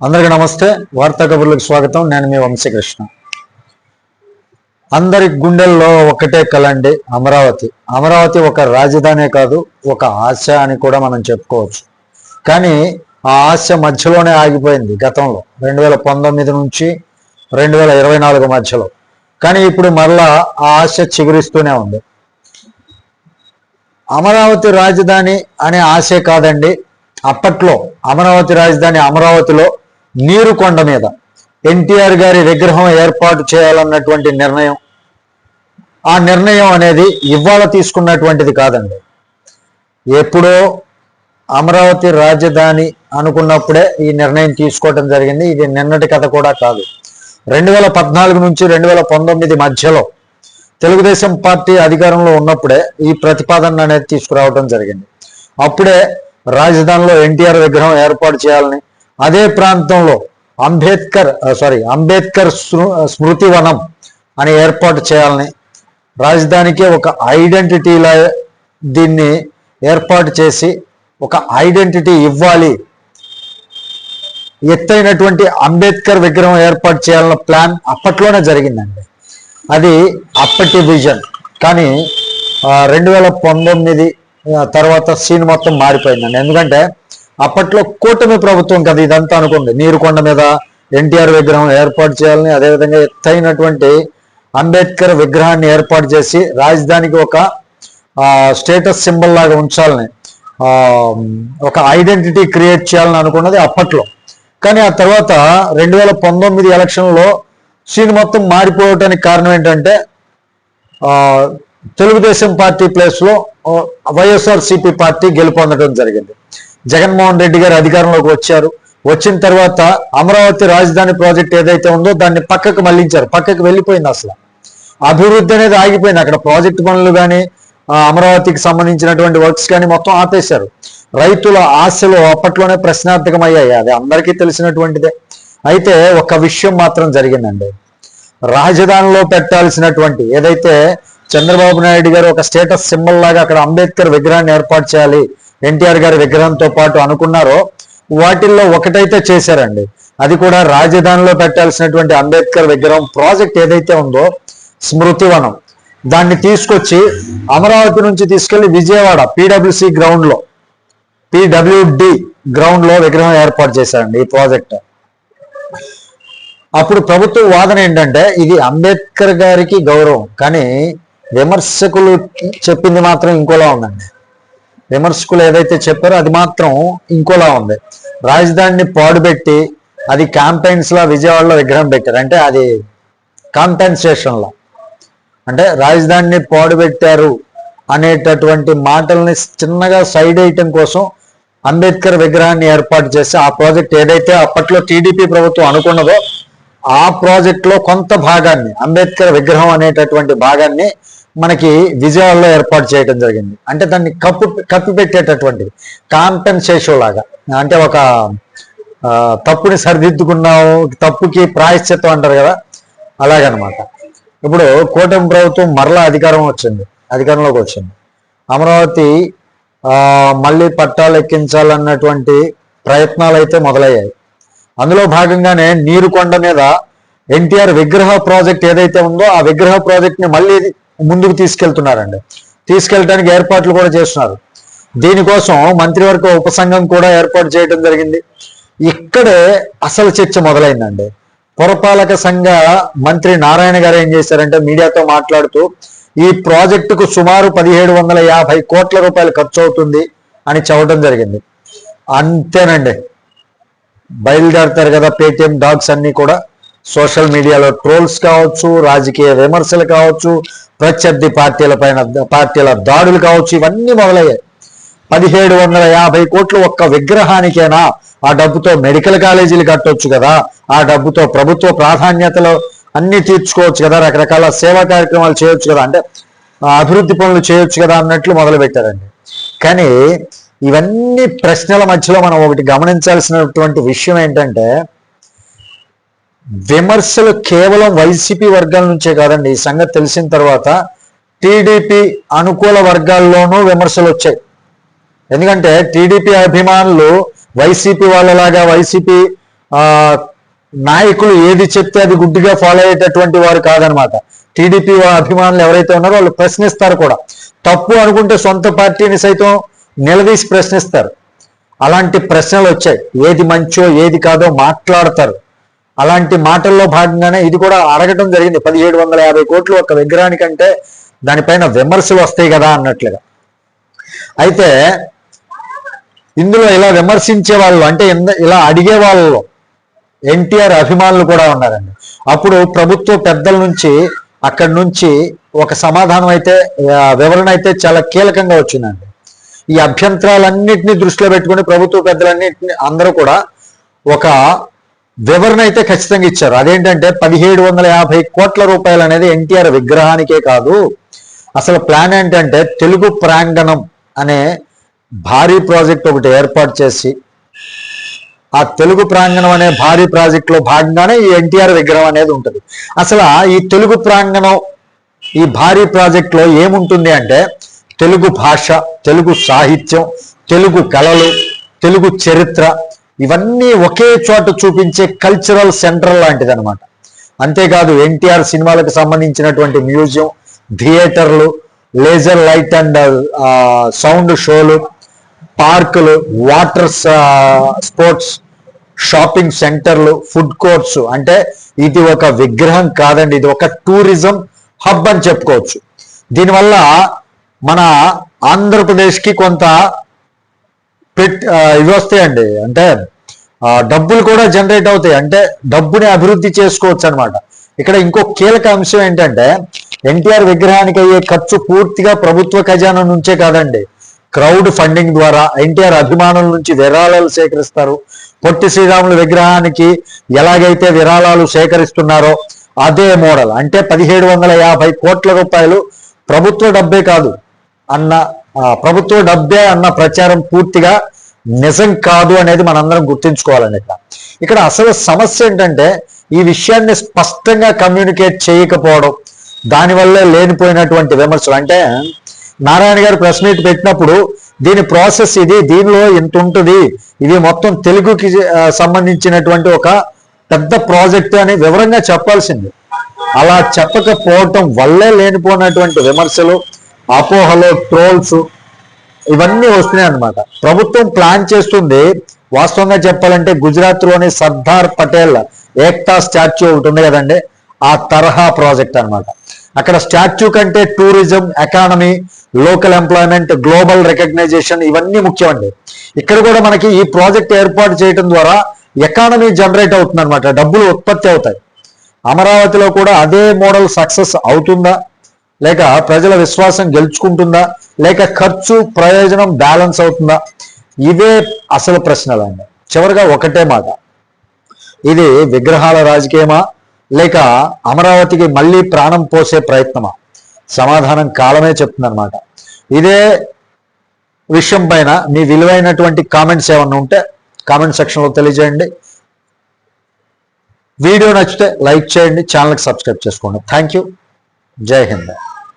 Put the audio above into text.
అందరికీ నమస్తే. వార్తా కబుర్లకు స్వాగతం. నేను మీ వంశీకృష్ణ. అందరి గుండెల్లో ఒకటే కలండి అమరావతి. అమరావతి ఒక రాజధానే కాదు ఒక ఆశ అని కూడా మనం చెప్పుకోవచ్చు. కానీ ఆ ఆశ మధ్యలోనే ఆగిపోయింది గతంలో. రెండు వేల పంతొమ్మిది నుంచి రెండు వేల ఇరవై నాలుగు మధ్యలో. కానీ ఇప్పుడు మరలా ఆ ఆశ చిగురిస్తూనే ఉంది. అమరావతి రాజధాని అనే ఆశే కాదండి. అప్పట్లో అమరావతి రాజధాని అమరావతిలో నీరు కొండ మీద. ఎన్టీఆర్ గారి విగ్రహం ఏర్పాటు చేయాలన్నటువంటి నిర్ణయం. ఆ నిర్ణయం అనేది ఇవాళ తీసుకున్నటువంటిది కాదండి. ఎప్పుడో అమరావతి రాజధాని అనుకున్నప్పుడే ఈ నిర్ణయం తీసుకోవడం జరిగింది. ఇది నిన్నటి కథ కూడా కాదు. రెండు వేల పద్నాలుగు నుంచి రెండు వేల పంతొమ్మిది మధ్యలో తెలుగుదేశం పార్టీ అధికారంలో ఉన్నప్పుడే ఈ ప్రతిపాదన అనేది తీసుకురావడం జరిగింది. అప్పుడే రాజధానిలో ఎన్టీఆర్ విగ్రహం ఏర్పాటు చేయాలని అదే ప్రాంతంలో అంబేద్కర్ సారీ అంబేద్కర్ స్మృ- స్మృతి వనం అని ఏర్పాటు చేయాలని రాజధానికి ఒక ఐడెంటిటీలా దీన్ని ఏర్పాటు చేసి ఒక ఐడెంటిటీ ఇవ్వాలి. ఎత్తైనటువంటి అంబేద్కర్ విగ్రహం ఏర్పాటు చేయాలన్న ప్లాన్ అప్పట్లోనే జరిగిందండి. అది అప్పటి విజన్. కానీ రెండు వేల పంతొమ్మిది తర్వాత సీన్ మొత్తం మారిపోయిందండి. ఎందుకంటే అప్పట్లో కూటమి ప్రభుత్వం కదా ఇదంతా అనుకోండి నీరుకొండ మీద ఎన్టీఆర్ విగ్రహం ఏర్పాటు చేయాలని అదేవిధంగా ఎత్తైనటువంటి అంబేద్కర్ విగ్రహాన్ని ఏర్పాటు చేసి రాజధానికి ఒక స్టేటస్ సింబల్ లాగా ఉంచాలని ఒక ఐడెంటిటీ క్రియేట్ చేయాలని అనుకున్నది అప్పట్లో. కానీ ఆ తర్వాత రెండు వేల పంతొమ్మిది ఎలక్షన్లో సీన్ మొత్తం మారిపోవటానికి కారణం ఏంటంటే Telugudesam party place YSRCP YSR CP party గెలుపొందడం జరిగింది. జగన్మోహన్ రెడ్డి గారు అధికారంలోకి వచ్చారు. వచ్చిన తర్వాత అమరావతి రాజధాని ప్రాజెక్ట్ ఏదైతే ఉందో దాన్ని పక్కకు మళ్ళించారు. పక్కకు వెళ్ళిపోయింది అసలు. అభివృద్ధి అనేది ఆగిపోయింది. అక్కడ ప్రాజెక్ట్ పనులు కానీ అమరావతికి సంబంధించినటువంటి వర్క్స్ కానీ మొత్తం ఆపేశారు. రైతుల ఆశలు అప్పట్లోనే ప్రశ్నార్థకమయ్యాయి. అది అందరికీ తెలిసినటువంటిదే. అయితే ఒక విషయం మాత్రం జరిగిందండి. రాజధానిలో పెట్టాల్సినటువంటి ఏదైతే చంద్రబాబు నాయుడు గారు ఒక స్టేటస్ సింబల్ లాగా అక్కడ అంబేద్కర్ విగ్రహాన్ని ఏర్పాటు చేయాలి ఎన్టీఆర్ గారి విగ్రహంతో పాటు అనుకున్నారో వాటిల్లో ఒకటైతే చేశారండి. అది కూడా రాజధానిలో పెట్టాల్సినటువంటి అంబేద్కర్ విగ్రహం ప్రాజెక్ట్ ఏదైతే ఉందో స్మృతివనం. దాన్ని తీసుకొచ్చి అమరావతి నుంచి తీసుకెళ్ళి విజయవాడ పిడబ్ల్యూసి గ్రౌండ్లో పిడబ్ల్యూడి గ్రౌండ్లో విగ్రహం ఏర్పాటు చేశారండి ఈ ప్రాజెక్ట్. అప్పుడు ప్రభుత్వ వాదన ఏంటంటే ఇది అంబేద్కర్ గారికి గౌరవం కానీ విమర్శకులు చెప్పింది మాత్రం ఇంకోలా ఉందండి. విమర్శకులు ఏదైతే చెప్పారో అది మాత్రం ఇంకోలా ఉంది. రాజధానిని పాడుపెట్టి అది క్యాంపెయిన్స్ లా విజయవాడలో విగ్రహం పెట్టారు. అంటే అది కాంపెన్సేషన్ లా. అంటే రాజధానిని పాడుపెట్టారు అనేటటువంటి మాటల్ని చిన్నగా సైడ్ వేయటం కోసం అంబేద్కర్ విగ్రహాన్ని ఏర్పాటు చేసి ఆ ప్రాజెక్ట్ ఏదైతే అప్పట్లో టీడీపీ ప్రభుత్వం అనుకున్నదో ఆ ప్రాజెక్ట్లో కొంత భాగాన్ని అంబేద్కర్ విగ్రహం అనేటటువంటి భాగాన్ని మనకి విజయవాడలో ఏర్పాటు చేయడం జరిగింది. అంటే దాన్ని కప్పు కప్పి పెట్టేటటువంటిది. కాంపెన్సేషన్ లాగా. అంటే ఒక తప్పుని సరిదిద్దుకున్నావు తప్పుకి ప్రాయశ్చిత్తం అంటారు కదా అలాగనమాట. ఇప్పుడు కూటమి ప్రభుత్వం మరలా అధికారం వచ్చింది. అధికారంలోకి వచ్చింది. అమరావతి మళ్ళీ పట్టాలు ఎక్కించాలన్నటువంటి ప్రయత్నాలు అయితే మొదలయ్యాయి. అందులో భాగంగానే నీరుకొండ మీద ఎన్టీఆర్ విగ్రహ ప్రాజెక్ట్ ఏదైతే ఉందో ఆ విగ్రహ ప్రాజెక్ట్ని మళ్ళీ ముందుకు తీసుకెళ్తున్నారండి. తీసుకెళ్ళడానికి ఏర్పాట్లు కూడా చేస్తున్నారు. దీనికోసం మంత్రివర్గ ఉపసంఘం కూడా ఏర్పాటు చేయడం జరిగింది. ఇక్కడే అసలు చర్చ మొదలైందండి. పురపాలక సంఘ మంత్రి నారాయణ గారు ఏం చేశారంటే మీడియాతో మాట్లాడుతూ ఈ ప్రాజెక్టుకు సుమారు పదిహేడు వందల యాభై కోట్ల రూపాయలు ఖర్చు అవుతుంది అని చెప్పడం జరిగింది. అంతేనండి. బయలుదేరతారు కదా పేటిఎం డాగ్స్ అన్ని కూడా. సోషల్ మీడియాలో ట్రోల్స్ కావచ్చు రాజకీయ విమర్శలు కావచ్చు ప్రత్యర్థి పార్టీల పైన పార్టీల దాడులు కావచ్చు ఇవన్నీ మొదలయ్యాయి. పదిహేడు వందల యాభై కోట్లు ఒక్క విగ్రహానికైనా? ఆ డబ్బుతో మెడికల్ కాలేజీలు కట్టొచ్చు కదా. ఆ డబ్బుతో ప్రభుత్వ ప్రాధాన్యతలు అన్ని తీర్చుకోవచ్చు కదా. రకరకాల సేవా కార్యక్రమాలు చేయొచ్చు కదా. అంటే అభివృద్ధి పనులు చేయొచ్చు కదా అన్నట్లు మొదలు పెట్టారండి కానీ ఇవన్నీ ప్రశ్నల మధ్యలో మనం ఒకటి గమనించాల్సినటువంటి విషయం ఏంటంటే విమర్శలు కేవలం వైసీపీ వర్గాల నుంచే కాదండి. ఈ సంగతి తెలిసిన తర్వాత టీడీపీ అనుకూల వర్గాల్లోనూ విమర్శలు వచ్చాయి. ఎందుకంటే టీడీపీ అభిమానులు వైసీపీ వాళ్ళలాగా వైసీపీ నాయకులు ఏది చెప్తే అది గుడ్డిగా ఫాలో అయ్యేటటువంటి వారు కాదనమాట. టీడీపీ అభిమానులు ఎవరైతే ఉన్నారో వాళ్ళు ప్రశ్నిస్తారు కూడా. తప్పు అనుకుంటే సొంత పార్టీని సైతం నిలదీసి ప్రశ్నిస్తారు. అలాంటి ప్రశ్నలు వచ్చాయి. ఏది మంచో ఏది కాదో మాట్లాడతారు. అలాంటి మాటల్లో భాగంగానే ఇది కూడా అడగటం జరిగింది. పదిహేడు వందల యాభై కోట్లు ఒక విగ్రహానికంటే దానిపైన విమర్శలు వస్తాయి కదా అన్నట్లుగా. అయితే ఇందులో ఇలా విమర్శించే వాళ్ళు అంటే ఇంద- ఇలా అడిగే వాళ్ళు ఎన్టీఆర్ అభిమానులు కూడా ఉన్నారండి. అప్పుడు ప్రభుత్వ పెద్దల నుంచి అక్కడి నుంచి ఒక సమాధానం అయితే వివరణ అయితే చాలా కీలకంగా వచ్చిందండి. ఈ అభ్యంతరాలన్నింటినీ దృష్టిలో పెట్టుకుని ప్రభుత్వ పెద్దలన్నింటినీ అందరూ కూడా ఒక వివరణ అయితే ఖచ్చితంగా ఇచ్చారు. అదేంటంటే పదిహేడు వందల యాభై కోట్ల రూపాయలు అనేది ఎన్టీఆర్ విగ్రహానికే కాదు. అసలు ప్లాన్ ఏంటంటే తెలుగు ప్రాంగణం అనే భారీ ప్రాజెక్ట్ ఒకటి ఏర్పాటు చేసి ఆ తెలుగు ప్రాంగణం అనే భారీ ప్రాజెక్ట్లో భాగంగానే ఈ ఎన్టీఆర్ విగ్రహం అనేది ఉంటుంది. అసలు ఈ తెలుగు ప్రాంగణం ఈ భారీ ప్రాజెక్ట్లో ఏముంటుంది అంటే తెలుగు భాష తెలుగు సాహిత్యం తెలుగు కళలు తెలుగు చరిత్ర ఇవన్నీ ఒకే చోట చూపించే కల్చరల్ సెంటర్ లాంటిది అనమాట అంతేకాదు ఎన్టీఆర్ సినిమాలకు సంబంధించినటువంటి మ్యూజియం థియేటర్లు లేజర్ లైట్ అండ్ సౌండ్ షోలు పార్కులు వాటర్ స్పోర్ట్స్ షాపింగ్ సెంటర్లు ఫుడ్ కోర్ట్స్ అంటే ఇది ఒక విగ్రహం కాదండి ఇది ఒక టూరిజం హబ్ అని చెప్పుకోవచ్చు. దీనివల్ల మన ఆంధ్రప్రదేశ్కి కొంత పెట్ ఇవి వస్తాయండి. అంటే డబ్బులు కూడా జనరేట్ అవుతాయి. అంటే డబ్బుని అభివృద్ధి చేసుకోవచ్చు అనమాట ఇక్కడ ఇంకో కీలక అంశం ఏంటంటే ఎన్టీఆర్ విగ్రహానికి అయ్యే ఖర్చు పూర్తిగా ప్రభుత్వ ఖజానా నుంచే కాదండి. క్రౌడ్ ఫండింగ్ ద్వారా ఎన్టీఆర్ అభిమానుల నుంచి విరాళాలు సేకరిస్తారు. పొట్టి శ్రీరాములు విగ్రహానికి ఎలాగైతే విరాళాలు సేకరిస్తున్నారో అదే మోడల్. అంటే పదిహేడు వందల యాభై కోట్ల రూపాయలు ప్రభుత్వ డబ్బే కాదు. అన్న ప్రభుత్వ డబ్బే అన్న ప్రచారం పూర్తిగా నిజం కాదు అనేది మనందరం గుర్తించుకోవాలండి ఇక్కడ ఇక్కడ అసలు సమస్య ఏంటంటే ఈ విషయాన్ని స్పష్టంగా కమ్యూనికేట్ చేయకపోవడం దానివల్లే లేనిపోయినటువంటి విమర్శలు. అంటే నారాయణ గారు ప్రెస్ మీట్ పెట్టినప్పుడు దీని ప్రాసెస్ ఇది దీనిలో ఇంత ఉంటుంది ఇది మొత్తం తెలుగుకి సంబంధించినటువంటి ఒక పెద్ద ప్రాజెక్ట్ అని వివరంగా చెప్పాల్సింది. అలా చెప్పకపోవటం వల్లే లేనిపోయినటువంటి విమర్శలు అపోహలో ట్రోల్స్ ఇవన్నీ వస్తున్నాయి అన్నమాట ప్రభుత్వం ప్లాన్ చేస్తుంది వాస్తవంగా చెప్పాలంటే గుజరాత్లోని సర్దార్ పటేల్ ఏక్తా స్టాచ్యూ ఒకటి ఉంది కదండి ఆ తరహా ప్రాజెక్ట్ అన్నమాట. అక్కడ స్టాచ్యూ కంటే tourism economy local employment global recognisation ఇవన్నీ ముఖ్యమండి. ఇక్కడ కూడా మనకి ఈ ప్రాజెక్ట్ ఏర్పాటు చేయడం ద్వారా ఎకానమీ జనరేట్ అవుతుంది అనమాట డబ్బులు ఉత్పత్తి అవుతాయి. అమరావతిలో కూడా అదే మోడల్ సక్సెస్ అవుతుందా? లేక ప్రజల విశ్వాసం గెలుచుకుంటుందా? లేక ఖర్చు ప్రయోజనం బ్యాలెన్స్ అవుతుందా? ఇవే అసలు ప్రశ్నలండి చివరిగా ఒకటే మాట. ఇది విగ్రహాల రాజకీయమా? లేక అమరావతికి మళ్ళీ ప్రాణం పోసే ప్రయత్నమా? సమాధానం కాలమే చెప్తుందన్నమాట. ఇదే విషయం పైన మీ విలువైనటువంటి కామెంట్స్ ఏమన్నా ఉంటే కామెంట్ సెక్షన్లో తెలియజేయండి. వీడియో నచ్చితే లైక్ చేయండి ఛానల్కి సబ్స్క్రైబ్ చేసుకోండి. Thank you. జై హింద్.